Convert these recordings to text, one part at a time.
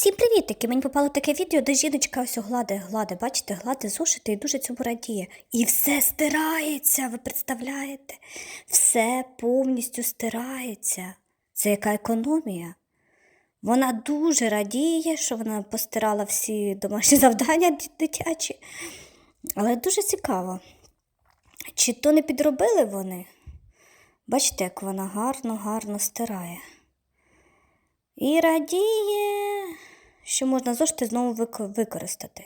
Всім привітики! Мені попало таке відео, де жіночка ось гладе, гладе, бачите, гладе зошити і дуже цьому радіє. І все стирається, ви представляєте? Все повністю стирається. Це яка економія? Вона дуже радіє, що вона постирала всі домашні завдання дитячі. Але дуже цікаво. Чи то не підробили вони? Бачите, як вона гарно, гарно стирає. І радіє, що можна зошити знову використати.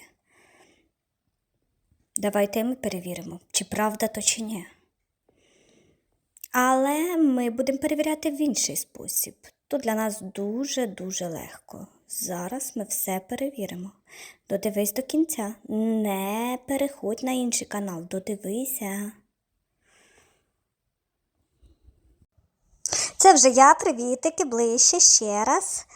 Давайте ми перевіримо, чи правда то чи ні. Але ми будемо перевіряти в інший спосіб. То для нас дуже-дуже легко. Зараз ми все перевіримо. Додивись до кінця. Не переходь на інший канал, додивися. Це вже я, привітики, ближче ще раз.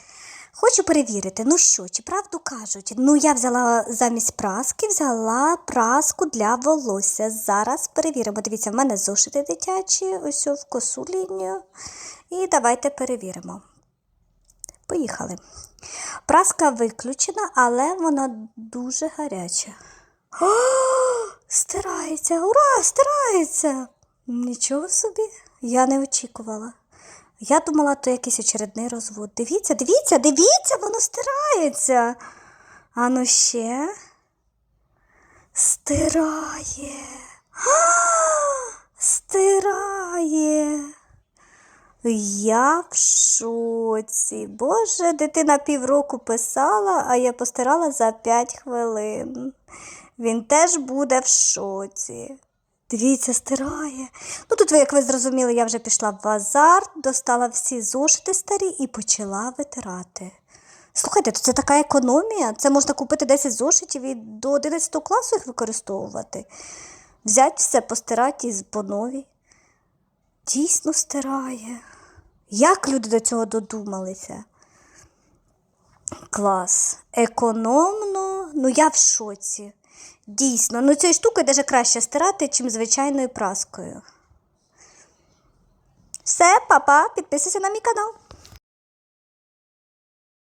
Хочу перевірити, ну що, чи правду кажуть? Ну, я взяла замість праски, взяла праску для волосся. Зараз перевіримо. Дивіться, в мене зошити дитячі, ось в косу лінію. І давайте перевіримо. Поїхали. Праска виключена, але вона дуже гаряча. О, стирається, ура, стирається. Нічого собі, я не очікувала. Я думала, то якийсь очередний розвод. Дивіться, дивіться, дивіться, воно стирається. Ану ще. Стирає. А, стирає. Я в шоці. Боже, дитина півроку писала, а я постирала за 5 хвилин. Він теж буде в шоці. Дивіться, стирає. Ну тут, як ви зрозуміли, я вже пішла в базар, достала всі зошити старі і почала витирати. Слухайте, то це така економія. Це можна купити 10 зошитів і до 11 класу їх використовувати. Взять все, постирати і по. Дійсно стирає. Як люди до цього додумалися? Клас. Економно, ну я в шоці. Дійсно, ну цією штукою навіть краще стирати, чим звичайною праскою. Все, папа, підписуйся на мій канал.